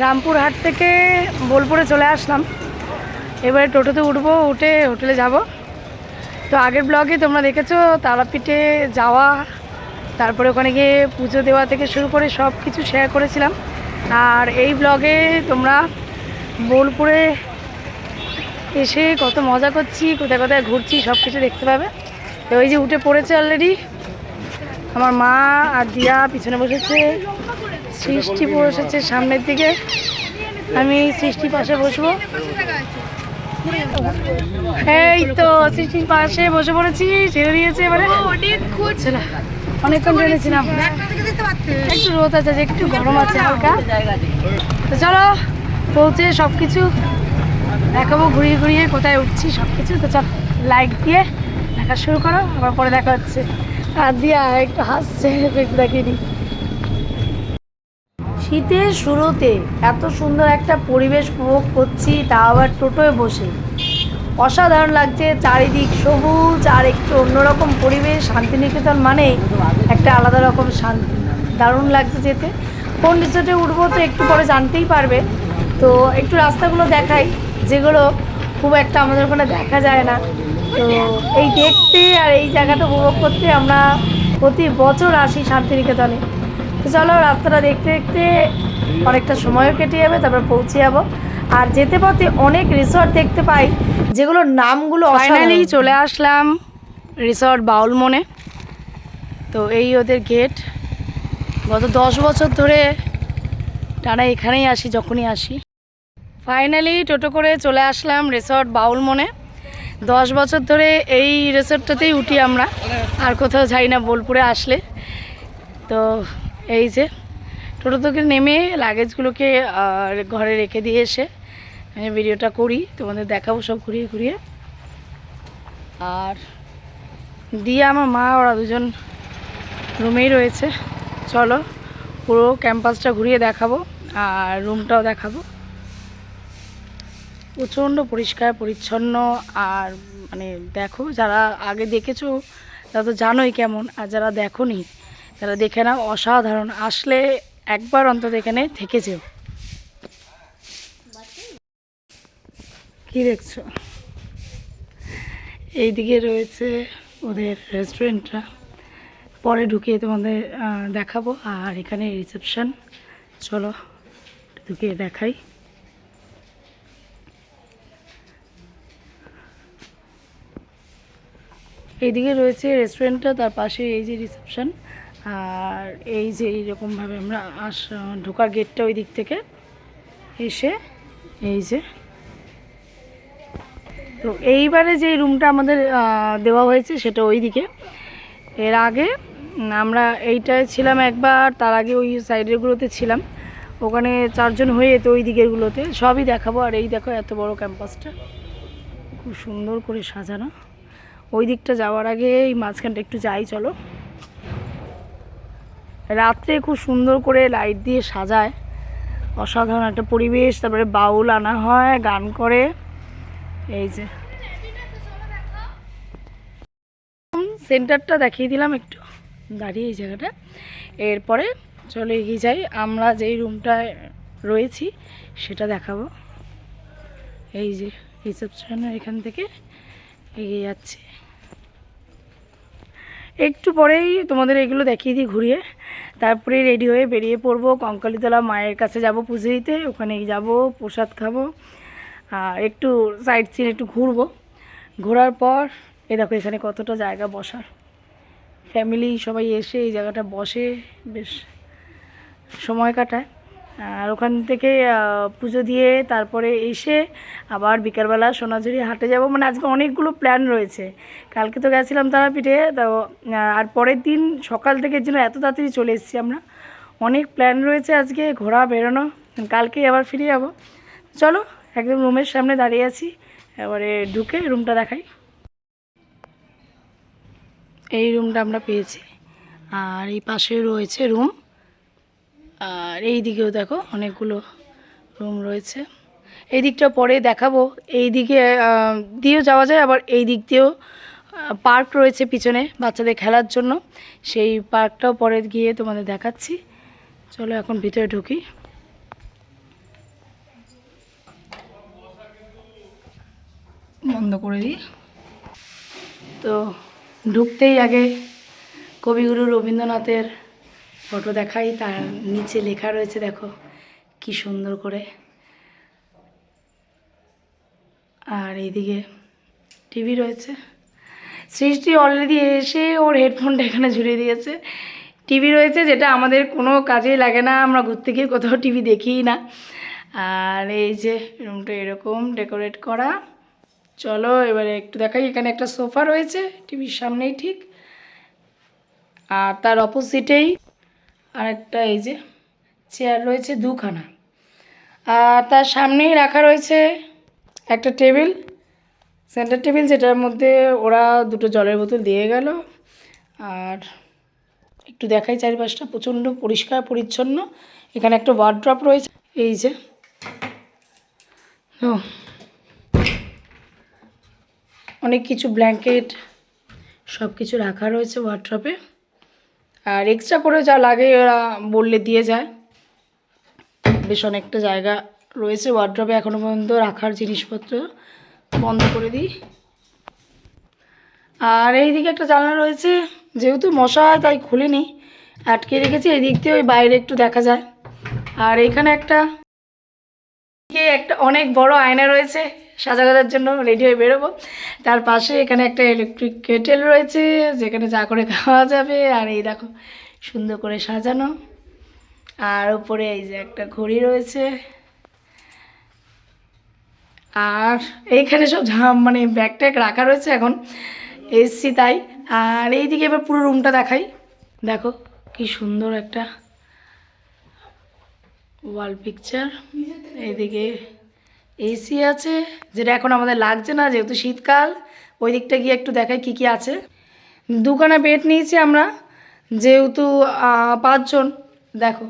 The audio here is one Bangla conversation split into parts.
রামপুরহাট থেকে বোলপুরে চলে আসলাম। এবারে টোটোতে উঠবো, উঠে হোটেলে যাব। তো আগের ব্লগে তোমরা দেখেছ, তারাপীঠে যাওয়া, তারপরে ওখানে গিয়ে পুজো দেওয়া থেকে শুরু করে সব কিছু শেয়ার করেছিলাম। আর এই ব্লগে তোমরা বোলপুরে এসে কত মজা করছি, কোথায় কোথায় ঘুরছি সব কিছু দেখতে পাবে। তো ওই যে উঠে পড়েছে অলরেডি আমার মা আর দিয়া পিছনে বসেছে। সৃষ্টি বসেছে সামনের দিকে। আমি সৃষ্টির পাশে বসবো। এই তো, সৃষ্টির পাশে বসে পড়েছি, ছেড়ে দিয়েছে এবারে। অনেকক্ষণ চলেছিলাম একটু রোদ আছে যে একটু গরম আছে হালকা। তো চলো, পৌঁছে সব কিছু দেখাবো, ঘুরিয়ে ঘুরিয়ে কোথায় উঠছি সব কিছু তো চল লাইক দিয়ে দেখা শুরু করো, আবার পরে দেখা হচ্ছে। আর দিয়া একটু হাসছে দিই। শীতের শুরুতে এত সুন্দর একটা পরিবেশ উপভোগ করছি, তা আবার টোটোয় বসে। অসাধারণ লাগছে, চারিদিক সবুজ আর একটু অন্যরকম পরিবেশ, শান্তিনিকেতন মানে একটা আলাদা রকম শান্তি। দারুণ লাগছে যেতে। কোন রিসোর্টে উঠবো তো একটু পরে জানতেই পারবে। তো একটু রাস্তাগুলো দেখাই, যেগুলো খুব একটা আমাদের ওখানে দেখা যায় না। তো এই দেখতে আর এই জায়গাটা উপভোগ করতে আমরা প্রতি বছর আসি শান্তিনিকেতনে। চলো রাস্তাটা দেখতে দেখতে অনেকটা সময়ও কেটে যাবে, তারপর পৌঁছে যাব। আর যেতে পথে অনেক রিসর্ট দেখতে পাই, যেগুলোর নামগুলো ফাইনালি চলে আসলাম রিসর্ট বাউল মনে তো এই ওদের গেট গত দশ বছর ধরে টানা এখানেই আসি, যখনই আসি। ফাইনালি টোটো করে চলে আসলাম রিসর্ট বাউল মনে দশ বছর ধরে এই রিসর্টটাতেই উঠি আমরা, আর কোথাও যাই না বোলপুরে আসলে। তো এই যে টোটো থেকে নেমে লাগেজগুলোকে ঘরে রেখে দিয়ে এসে আমি ভিডিওটা করি, তোমাদের দেখাবো সব ঘুরিয়ে ঘুরিয়ে। আর দিয়ে আমার মা, ওরা দুজন রুমেই রয়েছে। চলো, পুরো ক্যাম্পাসটা ঘুরিয়ে দেখাবো, আর রুমটাও দেখাবো। প্রচণ্ড পরিষ্কার, পরিচ্ছন্ন, আর মানে দেখো, যারা আগে দেখেছ, তারা তো জানোই কেমন, আর যারা দেখোনি তারা দেখে নাও, অসাধারণ। আসলে একবার অন্তত এখানে থেকে যেও। কি দেখছ? এইদিকে রয়েছে ওদের রেস্টুরেন্টটা পরে ঢুকিয়ে তোমাদের দেখাবো। আর এখানে রিসেপশন চলো, ঢুকিয়ে দেখাই। এইদিকে রয়েছে রেস্টুরেন্টটা তার পাশে এই যে রিসেপশন আর এই যে এইরকমভাবে আমরা আস, ঢোকার গেটটা ওই দিক থেকে এসে এই যে। তো এইবারে যে রুমটা আমাদের দেওয়া হয়েছে সেটা ওই দিকে এর আগে আমরা এইটায় ছিলাম একবার, তার আগে ওই সাইডেরগুলোতে ছিলাম। ওখানে চারজন হয়ে যেত ওই দিকেরগুলোতে সবই দেখাবো, আর এই দেখো এত বড় ক্যাম্পাসটা খুব সুন্দর করে সাজানো। ওই দিকটা যাওয়ার আগে এই মাঝখানটা একটু যাই, চলো। রাত্রে খুব সুন্দর করে লাইট দিয়ে সাজায়। অসাধারণ একটা পরিবেশ, তারপরে বাউল আনা হয়, গান করে। এই যে। সেন্টারটা দেখিয়ে দিলাম একটু। দাঁড়িয়ে এই জায়গাটা। এরপরে চলে এগিয়ে যাই। আমরা যেই রুমটায় রয়েছি, সেটা দেখাবো। এই যে রিসেপশনের এখান থেকে এগিয়ে যাচ্ছি। একটু পরেই তোমাদের এগুলো দেখিয়ে দিই ঘুরিয়ে। তারপরে রেডি হয়ে বেরিয়ে পড়ব কঙ্কালীতলা মায়ের কাছে যাব পুজো দিতে। ওখানে যাব, প্রসাদ খাব, আর একটু সাইড সিন একটু ঘুরবো। ঘোরার পর এ দেখো এখানে কতটা জায়গা বসার। ফ্যামিলি সবাই এসে এই জায়গাটা বসে, বেশ সময় কাটায়। আর ওখান থেকে পুজো দিয়ে তারপরে এসে আবার বিকালবেলা সোনাঝুরি হাটে যাব। মানে আজকে অনেকগুলো প্ল্যান রয়েছে। কালকে তো গেছিলাম তারাপীঠে, তো আর পরের দিন সকাল থেকে যেন এত তাড়াতাড়ি চলে এসেছি আমরা। অনেক প্ল্যান রয়েছে আজকে, ঘোরা, বেরোনো। কালকে আবার ফিরে যাব। চলো, একদম রুমের সামনে দাঁড়িয়ে আছি। এবারে ঢুকে রুমটা দেখাই। এই রুমটা আমরা পেয়েছি। আর এই পাশে রয়েছে রুম। আর এই দিকেও দেখো অনেকগুলো রুম রয়েছে। এই দিকটা পরে দেখাবো। এই দিকে দিয়েও যাওয়া যায়, আবার এই দিক দিয়েও পার্ক রয়েছে পিছনে বাচ্চাদের খেলার জন্য। সেই পার্কটাও পরে গিয়ে তোমাদের দেখাচ্ছি। চলো এখন ভিতরে ঢুকি। বন্ধ করে দিই। তো ঢুকতেই আগে কবিগুরু রবীন্দ্রনাথের ফটো দেখাই, তার নিচে লেখা রয়েছে, দেখো, কি সুন্দর করে। আর এইদিকে টিভি রয়েছে। সৃষ্টি অলরেডি এসে ওর হেডফোনটা এখানে ঝুলিয়ে দিয়েছে। টিভি রয়েছে যেটা আমাদের কোনো কাজেই লাগে না, আমরা ঘুরতে গিয়ে কোথাও টিভি দেখিই না। আর এই যে রুমটা এরকম ডেকোরেট করা। চলো, এবারে একটু দেখাই, এখানে একটা সোফা রয়েছে, টিভির সামনেই ঠিক। আর তার অপোজিটেই আর একটা এই যে চেয়ার রয়েছে দুখানা। আর তার সামনেই রাখা রয়েছে একটা টেবিল। সেন্টার টেবিল যেটার মধ্যে ওরা দুটো জলের বোতল দিয়ে গেল। আর একটু দেখাই চারিপাশটা প্রচণ্ড পরিষ্কার, পরিচ্ছন্ন। এখানে একটা ওয়ার্ড্রপ রয়েছে। এই যে। ও। অনেক কিছু ব্ল্যাঙ্কেট সব কিছু রাখা রয়েছে ওয়ার্ড্রপে আর এক্সট্রা করে যা লাগে ওরা বললে দিয়ে যায়। বেশ অনেকটা জায়গা রয়েছে ওয়ার্ড্রপে এখনও পর্যন্ত রাখার জিনিসপত্র। বন্ধ করে দিই। আর এই দিকে একটা জানলা রয়েছে, যেহেতু মশা হয় তাই খুলিনি, আটকে রেখেছি এই দিক দিয়ে ওই বাইরে একটু দেখা যায়। আর এখানে একটা একটা অনেক বড় আয়না রয়েছে, সাজাগাজার জন্য রেডি হয়ে বেরোবো। তার পাশে এখানে একটা ইলেকট্রিক কেটেল রয়েছে, যেখানে চা করে খাওয়া যাবে। আর এই দেখো, সুন্দর করে সাজানো। আর উপরে এই যে একটা ঘড়ি রয়েছে। আর এইখানে সব ঝাম মানে ব্যাগ ট্যাগ রাখা রয়েছে এখন। এসছি তাই। আর এইদিকে এবার পুরো রুমটা দেখাই। দেখো, কি সুন্দর একটা ওয়াল পিকচার, এইদিকে এসি আছে, যেটা এখন আমাদের লাগছে না, যেহেতু শীতকাল ওই দিকটা গিয়ে একটু দেখাই কি কি আছে। দুখানা বেড নিয়েছি আমরা, যেহেতু পাঁচজন, দেখো।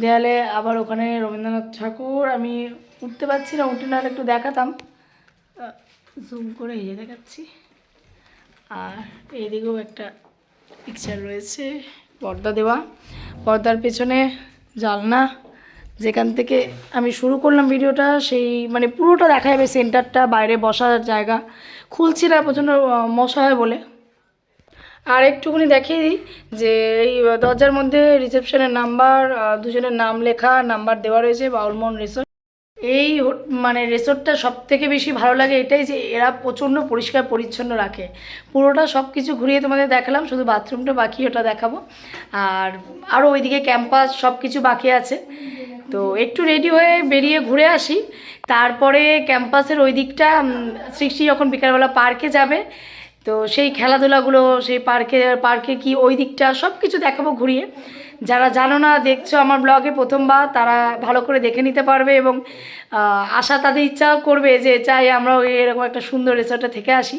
দেয়ালে আবার ওখানে রবীন্দ্রনাথ ঠাকুর, আমি উঠতে পারছি না, উঠে নাহলে একটু দেখাতাম। জুম করে এই দেখাচ্ছি। আর এইদিকেও একটা পিকচার রয়েছে, পর্দা দেওয়া। পর্দার পেছনে জালনা। যেখান থেকে আমি শুরু করলাম ভিডিওটা, সেই মানে পুরোটা দেখা যাবে সেন্টারটা, বাইরে বসার জায়গা। খুলছি না, প্রচণ্ড মশা হয় বলে। আর একটুখানি দেখিয়ে দিই যে এই দরজার মধ্যে রিসেপশনের নাম্বার দুজনের নাম লেখা নাম্বার দেওয়া রয়েছে, বাউলমোহন রিসোর্ট এই মানে রিসোর্টটা সব থেকে বেশি ভালো লাগে এটাই যে এরা প্রচণ্ড পরিষ্কার পরিচ্ছন্ন রাখে। পুরোটা সব কিছু ঘুরিয়ে তোমাদের দেখালাম, শুধু বাথরুমটা বাকি, ওটা দেখাবো। আর আরও ওইদিকে ক্যাম্পাস সব কিছু বাকি আছে। তো একটু রেডি হয়ে বেরিয়ে ঘুরে আসি। তারপরে ক্যাম্পাসের ওই দিকটা সৃষ্টি যখন বিকালবেলা পার্কে যাবে, তো সেই খেলাধুলাগুলো, সেই পার্কে পার্কে কি ওই দিকটা সব কিছু দেখাবো ঘুরিয়ে। যারা জানো না, দেখছ আমার ব্লগে প্রথমবার, তারা ভালো করে দেখে নিতে পারবে এবং আশা তাদের ইচ্ছা করবে যে চাই আমরা ওই এরকম একটা সুন্দর রিসর্টে থেকে আসি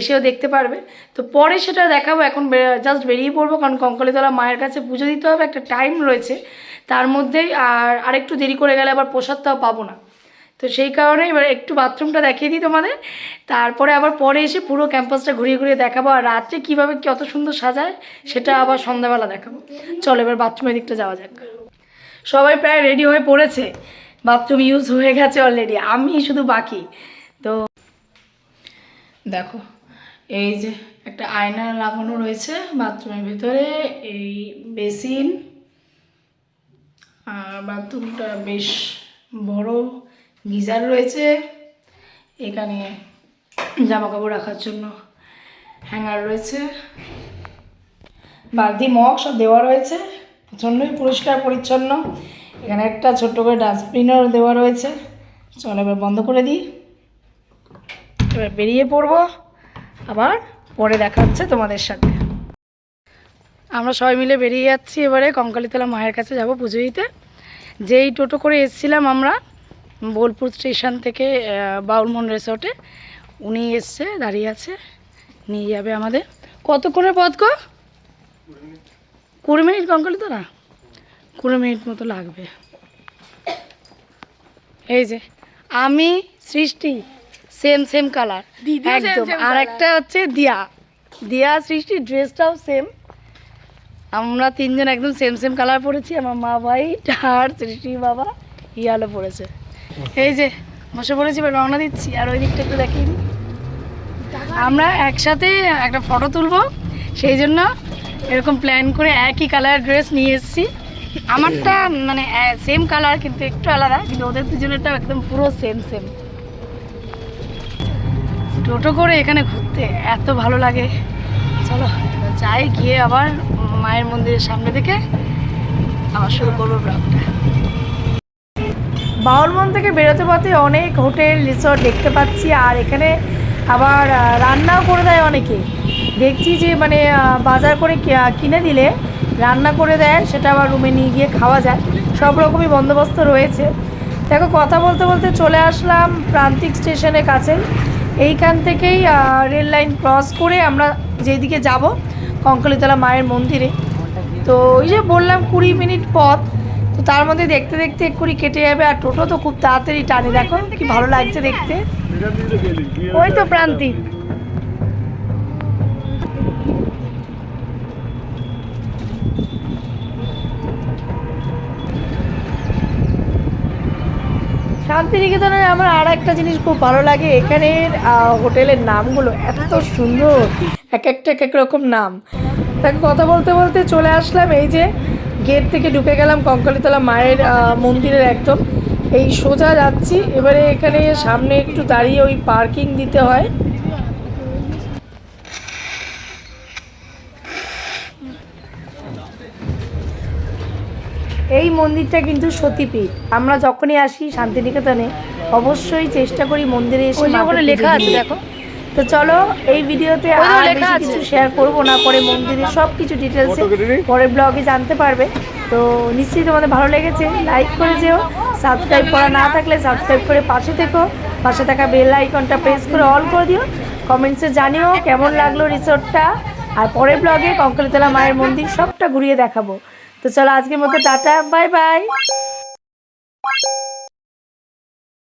এসেও দেখতে পারবে। তো পরে সেটা দেখাবো, এখন জাস্ট বেরিয়ে পড়ব, কারণ কঙ্কালিতলা মায়ের কাছে পুজো দিতে হবে, একটা টাইম রয়েছে। তার মধ্যেই আর আরেকটু দেরি করে গেলে আবার প্রসাদটাও পাবো না। তো সেই কারণে এবার একটু বাথরুমটা দেখিয়ে দিই তোমাদের। তারপরে আবার পরে এসে পুরো ক্যাম্পাসটা ঘুরিয়ে ঘুরিয়ে দেখাবো। আর রাত্রে কীভাবে কত সুন্দর সাজায়, সেটা আবার সন্ধ্যাবেলা দেখাবো। চলো এবার বাথরুমের দিকটা যাওয়া যাক। সবাই প্রায় রেডি হয়ে পড়েছে। বাথরুম ইউজ হয়ে গেছে অলরেডি আমি শুধু বাকি। তো দেখো, এই যে একটা আয়না লাগানো রয়েছে বাথরুমের ভিতরে, এই বেসিন। আর বাথরুমটা বেশ বড়। গিজার রয়েছে। এখানে জামা কাপড় রাখার জন্য হ্যাঙ্গার রয়েছে। বালতি, মগ সব দেওয়া রয়েছে। প্রচণ্ডই পরিষ্কার, পরিচ্ছন্ন। এখানে একটা ছোট্ট করে ডাস্টবিনও দেওয়া রয়েছে। চলো এবার বন্ধ করে দিই। এবার বেরিয়ে পড়ব। আবার পরে দেখা হচ্ছে তোমাদের সাথে। আমরা সবাই মিলে বেরিয়ে যাচ্ছি এবারে কঙ্কালীতলা মায়ের কাছে যাব পুজো দিতে। যেই টোটো করে এসেছিলাম আমরা বোলপুর স্টেশন থেকে বাউলমন রিসোর্টে। উনি এসছে দাঁড়িয়ে আছে নিয়ে যাবে আমাদের। কতক্ষণের পথ গো? কুড়ি মিনিট কঙ্কালীতলা কুড়ি মিনিট মতো লাগবে। এই যে আমি সৃষ্টি সেম সেম কালার একদম। আর একটা হচ্ছে দিয়া। দিয়া সৃষ্টি ড্রেসটাও সেম আমরা তিনজন একদম সেম সেম কালার পরেছি। আমার মা ভাই আর সৃষ্টি বাবা ইয়ালো পড়েছে এই যে, বসে পড়েছি রওনা দিচ্ছি, আর ওই দিকটা একটু দেখিয়ে আমরা একসাথে একটা ফটো তুলবো, সেই জন্য এরকম প্ল্যান করে একই কালার ড্রেস নিয়ে এসেছি। আমারটা মানে সেম কালার কিন্তু একটু আলাদা, কিন্তু ওদের দুজনেরটা একদম পুরো সেম সেম টোটো করে এখানে ঘুরতে এত ভালো লাগে। চলো, যাই গিয়ে আবার মায়ের মন্দিরের সামনে থেকে আবার শুরু করব ব্লগটা বাউলমন থেকে বেরোতে পথে অনেক হোটেল, রিসর্ট দেখতে পাচ্ছি, আর এখানে আবার রান্নাও করে দেয় অনেকে। দেখছি যে মানে বাজার করে কিনে দিলে রান্না করে দেয়, সেটা আবার রুমে নিয়ে গিয়ে খাওয়া যায়। সব রকমই বন্দোবস্ত রয়েছে। দেখো, কথা বলতে বলতে চলে আসলাম প্রান্তিক স্টেশনের কাছে। এইখান থেকেই রেল লাইন ক্রস করে আমরা যেদিকে যাব, কঙ্কালীতলা মায়ের মন্দিরে। তো ওই যে বললাম কুড়ি মিনিট পথ তার মধ্যে দেখতে দেখতে এক্ষুনি কেটে যাবে আর টোটো তো খুব তাড়াতাড়ি টানে। দেখো কি ভালো লাগছে দেখতে। ওই তো প্রান্তিক শান্তিনিকেতনে আমার আর একটা জিনিস খুব ভালো লাগে। এখানের হোটেলের নামগুলো এত সুন্দর। এক একটা এক এক রকম নাম। তাকে কথা বলতে বলতে চলে আসলাম এই যে গেট থেকে ঢুকে গেলাম কঙ্কালীতলা মায়ের মন্দিরের একদম। এই সোজা যাচ্ছি এবারে এখানে সামনে একটু দাঁড়িয়ে ওই পার্কিং দিতে হয়। এই মন্দিরটা কিন্তু সতীপীঠ। আমরা যখনই আসি শান্তিনিকেতনে অবশ্যই চেষ্টা করি মন্দিরে এসে লেখা আছে দেখো। তো চলো এই ভিডিওতে আর লেখা বেশি কিছু শেয়ার করব না পরে মন্দিরের সব কিছু ডিটেলসে পরের ব্লগে জানতে পারবে। তো নিশ্চয়ই তোমাদের ভালো লেগেছে লাইক করে যেও। সাবস্ক্রাইব করা না থাকলে সাবস্ক্রাইব করে পাশে থেকো। পাশে থাকা বেল আইকনটা প্রেস করে অল করে দিও। কমেন্টসে জানিও কেমন লাগল রিসোর্টটা আর পরের ব্লগে কঙ্কালীতলা মায়ের মন্দির সবটা ঘুরিয়ে দেখাবো। তো চলো আজকের মতো টাটা বাই বাই